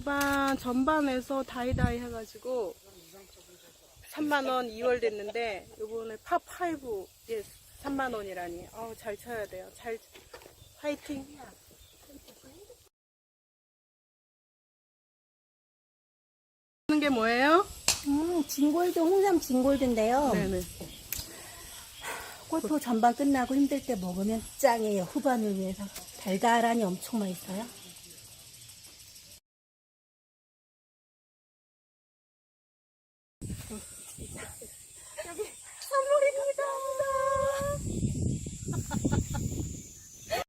후반 전반에서 다이다이 해가지고 3만원 2월 됐는데 요번에 파5 예, 3만원이라니 어우 잘 쳐야 돼요 잘 화이팅 하는 게 뭐예요? 음, 진골드, 홍삼 진골드인데요. 네네 골프 전반 끝나고 힘들 때 먹으면 짱이에요. 후반을 위해서. 달달하니 엄청 맛있어요.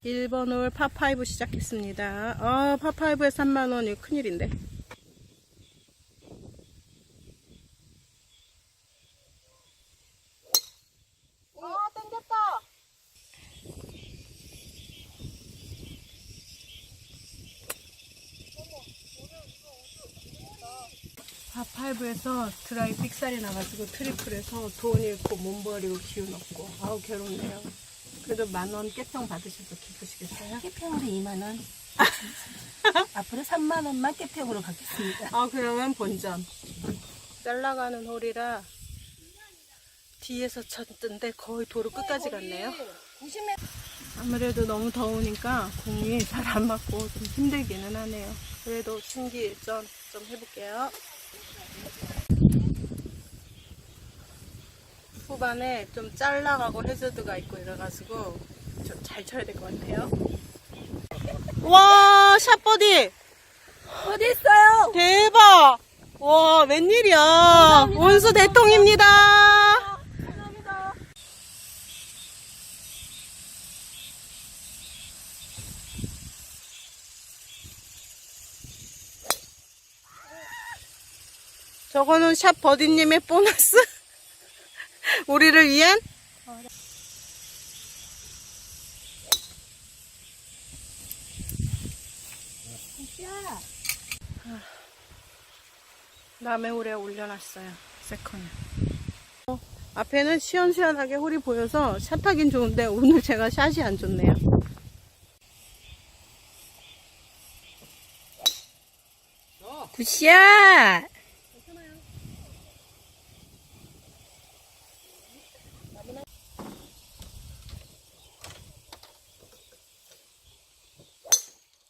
일번 홀 파5 시작했습니다. 아, 파5에 3만원, 이거 큰일인데. 아, 땡겼다! 파5에서 드라이 삑살이 나가지고 트리플에서 돈 잃고 몸 버리고 기운 없고 아우 괴롭네요. 그래도 만원 깨평 받으셔서 기쁘시겠어요? 깨평으로 2만 원. 앞으로 3만 원만 깨평으로 받겠습니다. 아 그러면 본전 날라가는 홀이라 뒤에서 쳤던데 거의 도로 끝까지 갔네요 90m. 아무래도 너무 더우니까 공이 잘 안 맞고 좀 힘들기는 하네요 그래도 신기일전 좀 해볼게요 후반에 좀 잘라가고 해저드가 있고 이래가지고 좀 잘 쳐야 될 것 같아요 와 샷버디 어디 있어요? 대박! 와, 웬일이야. 원수 대통입니다. 감사합니다. 저거는 샵 버디님의 보너스. 우리를 위한? 남의 홀에 올려놨어요. 세컨을. 어, 앞에는 시원시원하게 홀이 보여서 샷하긴 좋은데 오늘 제가 샷이 안 좋네요. 굿샷!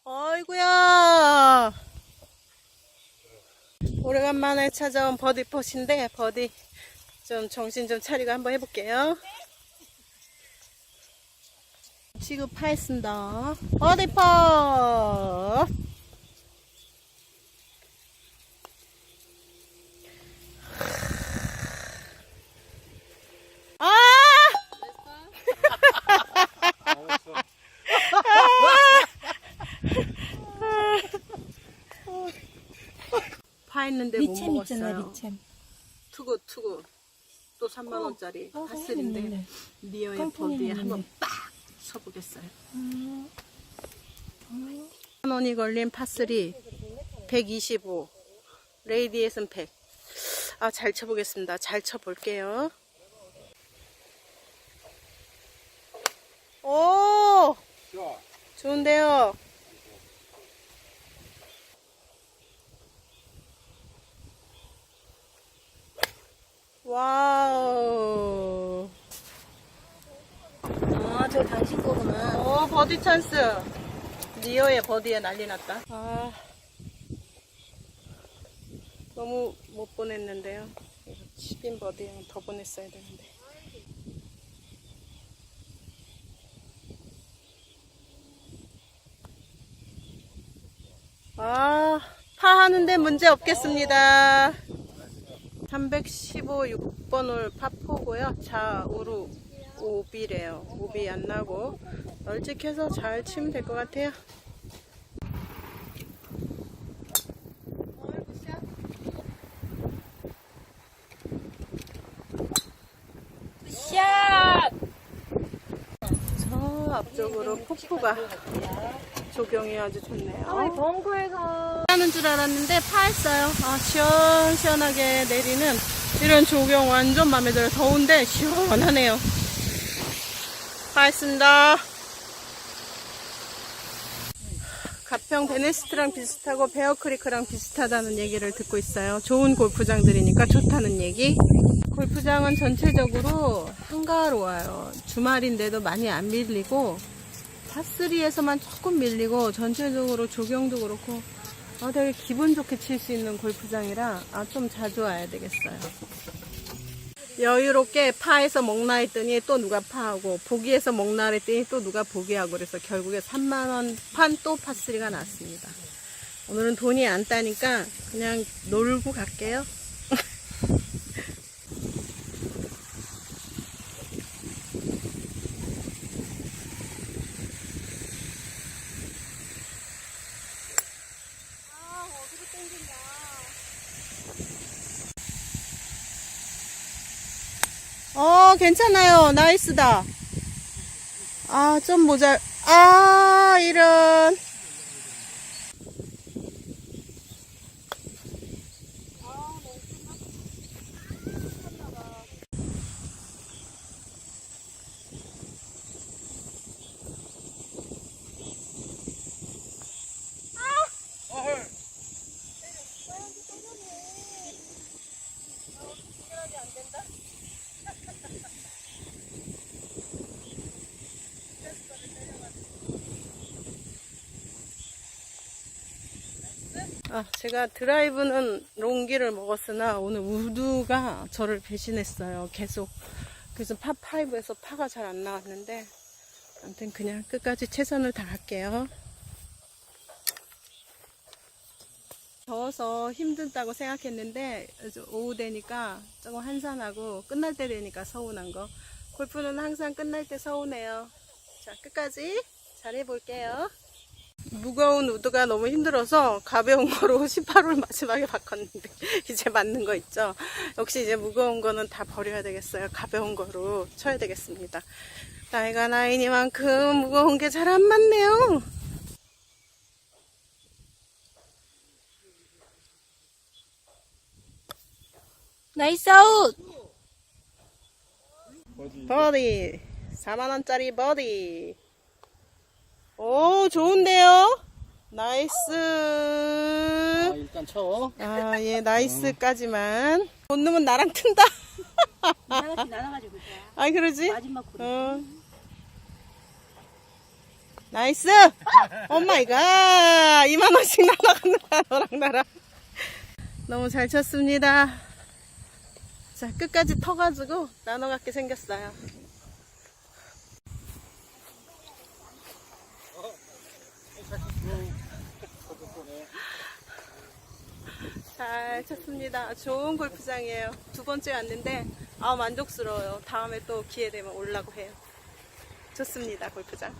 어이구야. 오래간만에 찾아온 버디 퍼신데 버디 좀 정신 좀 차리고 한번 해볼게요. 취급하였습니다. 버디 퍼. 파 했는데 못 리챔 있잖아요, 먹었어요. 리챔. 투구 투구 또 3만 원짜리 어, 파슬인데 네. 니어의 깜풍이 버디에 있네. 한번 빡 쳐보겠어요. 음, 1만 원이 걸린 파슬이 125 레이디에선 100. 아 잘 쳐보겠습니다. 잘 쳐볼게요. 오 좋은데요. 와우. 아, 저 당신 거구나. 어, 버디 찬스. 니어의 버디에 난리 났다. 아. 너무 못 보냈는데요. 이거 치빈 버디랑 더 보냈어야 되는데. 아, 파 하는데 문제 없겠습니다. 315 6번 홀 파포고요. 좌우로 오비래요. 오비 안 나고 널찍해서 잘 치면 될 것 같아요. 굿샷! 저 앞쪽으로 폭포가 조경이 아주 좋네요. 벙커에서. 하는 줄 알았는데 파했어요. 아, 시원시원하게 내리는 이런 조경 완전 마음에 들어요. 더운데 시원하네요. 파했습니다. 가평 베네스트랑 비슷하고 베어크리크랑 비슷하다는 얘기를 듣고 있어요. 좋은 골프장들이니까 좋다는 얘기. 골프장은 전체적으로 한가로워요. 주말인데도 많이 안 밀리고 파3에서만 조금 밀리고 전체적으로 조경도 그렇고 아, 되게 기분 좋게 칠 수 있는 골프장이라 아, 좀 자주 와야 되겠어요. 여유롭게 파에서 먹나 했더니 또 누가 파하고 보기에서 먹나 했더니 또 누가 보기하고 그래서 결국에 3만원 판 또 파3가 났습니다. 오늘은 돈이 안 따니까 그냥 놀고 갈게요. 어, 괜찮아요. 나이스다. 아, 좀 모자, 아, 이런. 아, 제가 드라이브는 롱기를 먹었으나 오늘 우드가 저를 배신했어요. 계속. 그래서 파5에서 파가 잘 안 나왔는데 아무튼 그냥 끝까지 최선을 다할게요. 더워서 힘들다고 생각했는데 오후 되니까 조금 한산하고 끝날 때 되니까 서운한 거. 골프는 항상 끝날 때 서운해요. 자, 끝까지 잘해볼게요. 무거운 우드가 너무 힘들어서 가벼운 거로 18홀 마지막에 바꿨는데 이제 맞는 거 있죠. 역시 이제 무거운 거는 다 버려야 되겠어요. 가벼운 거로 쳐야 되겠습니다. 나이가 나이니만큼 무거운 게 잘 안 맞네요. 나이스 아웃! 버디 4만원짜리 버디 오 좋은데요 나이스. 아, 일단 쳐. 아 예 나이스까지만. 못 넣으면 나랑 튼다. 나같이 나눠가지고 있어. 아 그러지? 마지막 골. 어. 나이스! 오 마이 갓 2만원씩 날아간다 너랑 나랑. 너무 잘 쳤습니다. 자 끝까지 터가지고 나눠 갖게 생겼어요 잘 쳤습니다. 좋은 골프장이에요. 두 번째 왔는데, 아, 만족스러워요. 다음에 또 기회 되면 올라고 해요. 좋습니다, 골프장.